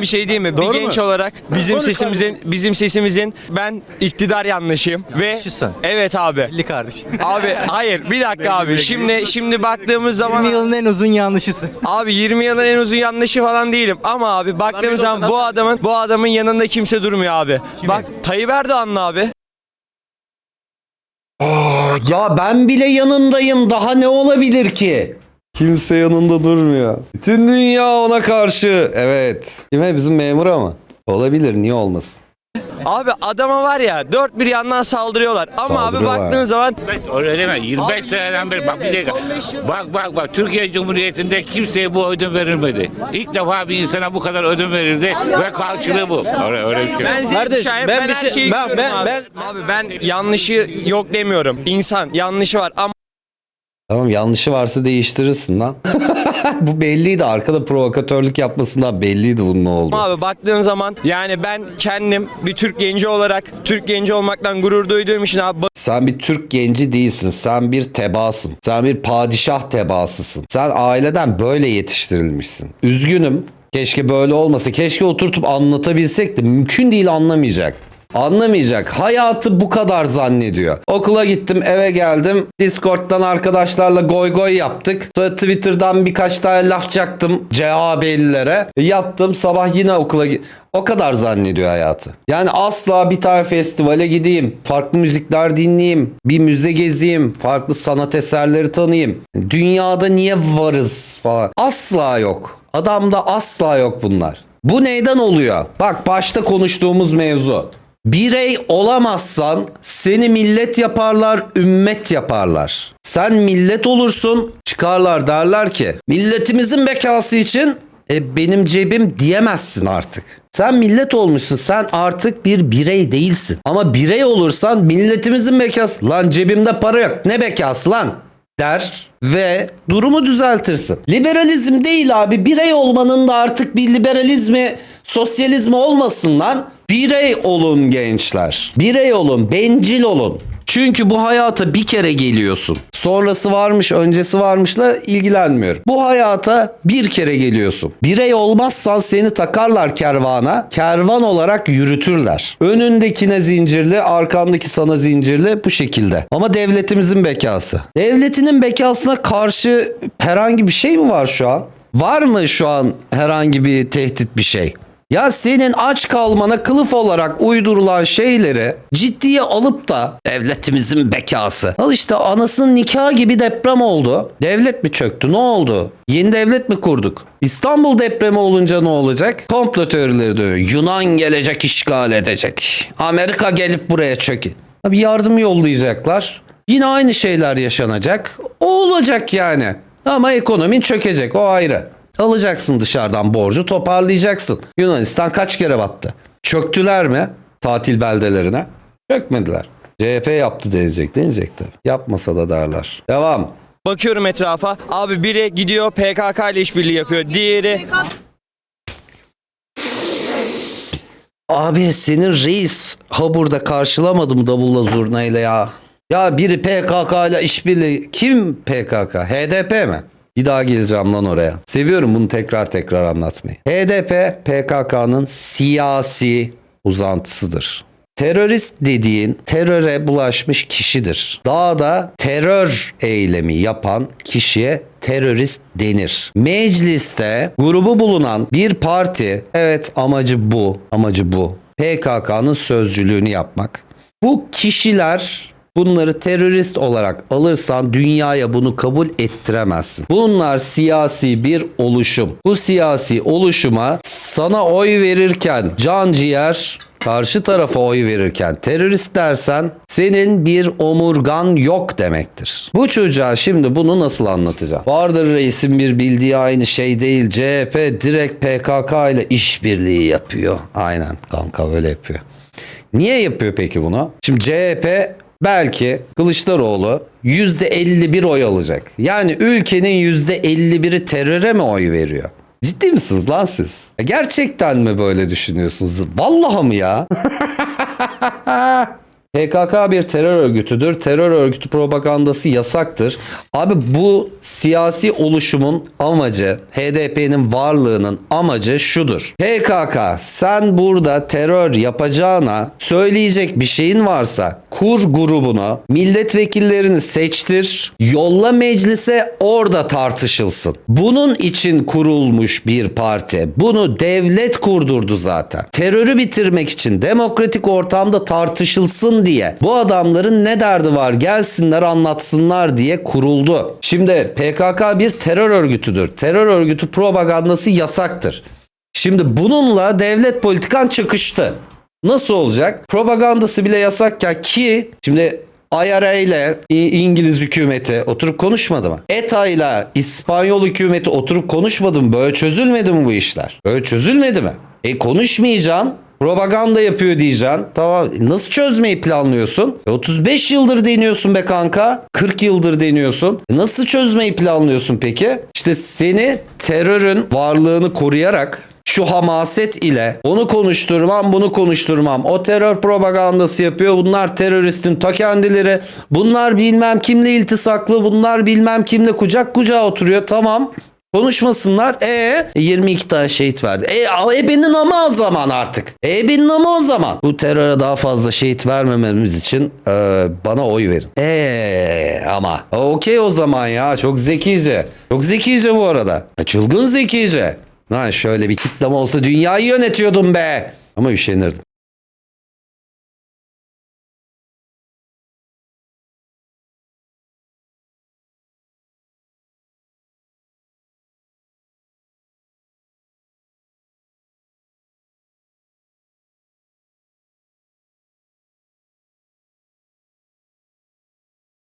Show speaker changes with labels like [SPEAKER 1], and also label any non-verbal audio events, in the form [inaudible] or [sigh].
[SPEAKER 1] Bir şey değil mi?
[SPEAKER 2] Doğru
[SPEAKER 1] bir genç
[SPEAKER 2] mu?
[SPEAKER 1] olarak bizim
[SPEAKER 2] Konuş
[SPEAKER 1] sesimizin bizim sesimizin ben iktidar yanlışıyım ve
[SPEAKER 2] Yanlışısın.
[SPEAKER 1] evet abi.
[SPEAKER 2] Belli kardeşim.
[SPEAKER 1] Abi hayır bir dakika abi. Şimdi şimdi baktığımız zaman
[SPEAKER 2] 20 yılın en uzun yanlışısın.
[SPEAKER 1] abi 20 yılın en uzun yanlışı falan değilim ama abi baktığımız zaman bu adamın bu adamın yanında kimse durmuyor abi. Bak Tayyip Erdoğan'la abi.
[SPEAKER 3] Ya ben bile yanındayım. Daha ne olabilir ki? Kimse yanında durmuyor. Bütün dünya ona karşı. Evet. Kime bizim memura mı? Olabilir. Niye olmasın?
[SPEAKER 1] Abi adama var ya dört bir yandan saldırıyorlar. Ama abi
[SPEAKER 3] Saldırıyorlar.
[SPEAKER 1] baktığın zaman
[SPEAKER 4] Öyle deme. 25 seneden beri bak bir dakika. Bak bak bak Türkiye Cumhuriyeti'nde kimseye bu ödün verilmedi. İlk defa bir insana bu kadar ödün verildi ve karşılığı bu. Öyle, öyle bir şey.
[SPEAKER 1] ben
[SPEAKER 2] Kardeş,
[SPEAKER 1] şahit,
[SPEAKER 2] ben
[SPEAKER 1] ben,
[SPEAKER 2] bir
[SPEAKER 1] her
[SPEAKER 2] şey-
[SPEAKER 1] şeyi
[SPEAKER 2] ben-
[SPEAKER 1] görüyorum
[SPEAKER 2] ben-
[SPEAKER 1] abi.
[SPEAKER 2] ben-
[SPEAKER 1] abi ben yanlışı yok demiyorum. İnsan yanlışı var ama
[SPEAKER 3] Tamam yanlışı varsa değiştirirsin lan. [laughs] Bu belliydi. Arkada provokatörlük yapmasından belliydi bunun ne oldu.
[SPEAKER 1] Abi baktığın zaman yani ben kendim bir Türk genci olarak Türk genci olmaktan gurur duyduğum için abi
[SPEAKER 3] Sen bir Türk genci değilsin. Sen bir tebaasın. Sen bir padişah tebaasısın. Sen aileden böyle yetiştirilmişsin. Üzgünüm. Keşke böyle olmasa. Keşke oturtup anlatabilsek de mümkün değil anlamayacak. Anlamayacak. Hayatı bu kadar zannediyor. Okula gittim, eve geldim. Discord'dan arkadaşlarla goy goy yaptık. Sonra Twitter'dan birkaç tane laf çaktım CHP'lilere. Yattım, sabah yine okula o kadar zannediyor hayatı. Yani asla bir tane festivale gideyim, farklı müzikler dinleyeyim, bir müze gezeyim, farklı sanat eserleri tanıyayım. Dünyada niye varız falan. Asla yok. Adamda asla yok bunlar. Bu neyden oluyor? Bak başta konuştuğumuz mevzu. Birey olamazsan seni millet yaparlar, ümmet yaparlar. Sen millet olursun, çıkarlar derler ki milletimizin bekası için e, benim cebim diyemezsin artık. Sen millet olmuşsun. Sen artık bir birey değilsin. Ama birey olursan milletimizin bekası. Lan cebimde para yok. Ne bekası lan? der ve durumu düzeltirsin. Liberalizm değil abi. Birey olmanın da artık bir liberalizmi, sosyalizmi olmasın lan. Birey olun gençler. Birey olun, bencil olun. Çünkü bu hayata bir kere geliyorsun. Sonrası varmış, öncesi varmışla ilgilenmiyorum. Bu hayata bir kere geliyorsun. Birey olmazsan seni takarlar kervana. Kervan olarak yürütürler. Önündekine zincirli, arkandaki sana zincirli bu şekilde. Ama devletimizin bekası. Devletinin bekasına karşı herhangi bir şey mi var şu an? Var mı şu an herhangi bir tehdit bir şey? Ya senin aç kalmana kılıf olarak uydurulan şeyleri ciddiye alıp da devletimizin bekası. Al işte anasının nikahı gibi deprem oldu. Devlet mi çöktü? Ne oldu? Yeni devlet mi kurduk? İstanbul depremi olunca ne olacak? Komplo teorileri dönüyor. Yunan gelecek işgal edecek. Amerika gelip buraya çökün. Bir yardım yollayacaklar. Yine aynı şeyler yaşanacak. O olacak yani. Ama ekonomin çökecek o ayrı. Alacaksın dışarıdan borcu toparlayacaksın. Yunanistan kaç kere battı? Çöktüler mi tatil beldelerine? Çökmediler. CHP yaptı denecek denecek tabii. Yapmasa da derler. Devam.
[SPEAKER 1] bakıyorum etrafa. Abi biri gidiyor PKK ile işbirliği yapıyor. Diğeri
[SPEAKER 3] Abi senin reis ha burada karşılamadım davulla zurnayla ya. Ya biri PKK ile işbirliği. Kim PKK? HDP mi? Bir daha geleceğim lan oraya. Seviyorum bunu tekrar tekrar anlatmayı. HDP PKK'nın siyasi uzantısıdır. Terörist dediğin teröre bulaşmış kişidir. Dağda terör eylemi yapan kişiye terörist denir. Mecliste grubu bulunan bir parti evet amacı bu, amacı bu. PKK'nın sözcülüğünü yapmak. Bu kişiler Bunları terörist olarak alırsan dünyaya bunu kabul ettiremezsin. Bunlar siyasi bir oluşum. Bu siyasi oluşuma sana oy verirken can ciğer karşı tarafa oy verirken terörist dersen senin bir omurgan yok demektir. Bu çocuğa şimdi bunu nasıl anlatacağım? Vardır reisin bir bildiği aynı şey değil. CHP direkt PKK ile işbirliği yapıyor. Aynen kanka öyle yapıyor. Niye yapıyor peki bunu? Şimdi CHP belki Kılıçdaroğlu %51 oy alacak. Yani ülkenin %51'i teröre mi oy veriyor? Ciddi misiniz lan siz? Gerçekten mi böyle düşünüyorsunuz? Vallahi mı ya? [laughs] PKK bir terör örgütüdür. Terör örgütü propagandası yasaktır. Abi bu siyasi oluşumun amacı, HDP'nin varlığının amacı şudur. PKK sen burada terör yapacağına söyleyecek bir şeyin varsa kur grubunu, milletvekillerini seçtir, yolla meclise orada tartışılsın. Bunun için kurulmuş bir parti. Bunu devlet kurdurdu zaten. Terörü bitirmek için demokratik ortamda tartışılsın diye. Bu adamların ne derdi var gelsinler anlatsınlar diye kuruldu. Şimdi PKK bir terör örgütüdür. Terör örgütü propagandası yasaktır. Şimdi bununla devlet politikan çakıştı. Nasıl olacak? Propagandası bile yasakken ki şimdi IRA ile İngiliz hükümeti oturup konuşmadı mı? ETA ile İspanyol hükümeti oturup konuşmadı mı? Böyle çözülmedi mi bu işler? Böyle çözülmedi mi? E konuşmayacaksın. Propaganda yapıyor diyeceksin. Tamam. Nasıl çözmeyi planlıyorsun? E 35 yıldır deniyorsun be kanka. 40 yıldır deniyorsun. E nasıl çözmeyi planlıyorsun peki? İşte seni terörün varlığını koruyarak şu hamaset ile onu konuşturmam bunu konuşturmam. O terör propagandası yapıyor. Bunlar teröristin ta kendileri. Bunlar bilmem kimle iltisaklı. Bunlar bilmem kimle kucak kucağa oturuyor. Tamam. Konuşmasınlar. E 22 tane şehit verdi. E ebenin ama o zaman artık. E ebenin ama o zaman. Bu teröre daha fazla şehit vermememiz için e, bana oy verin. E ama okey o zaman ya. Çok zekice. Çok zekice bu arada. E, Çılgın zekice. Lan şöyle bir kitleme olsa dünyayı yönetiyordum be. Ama üşenirdim.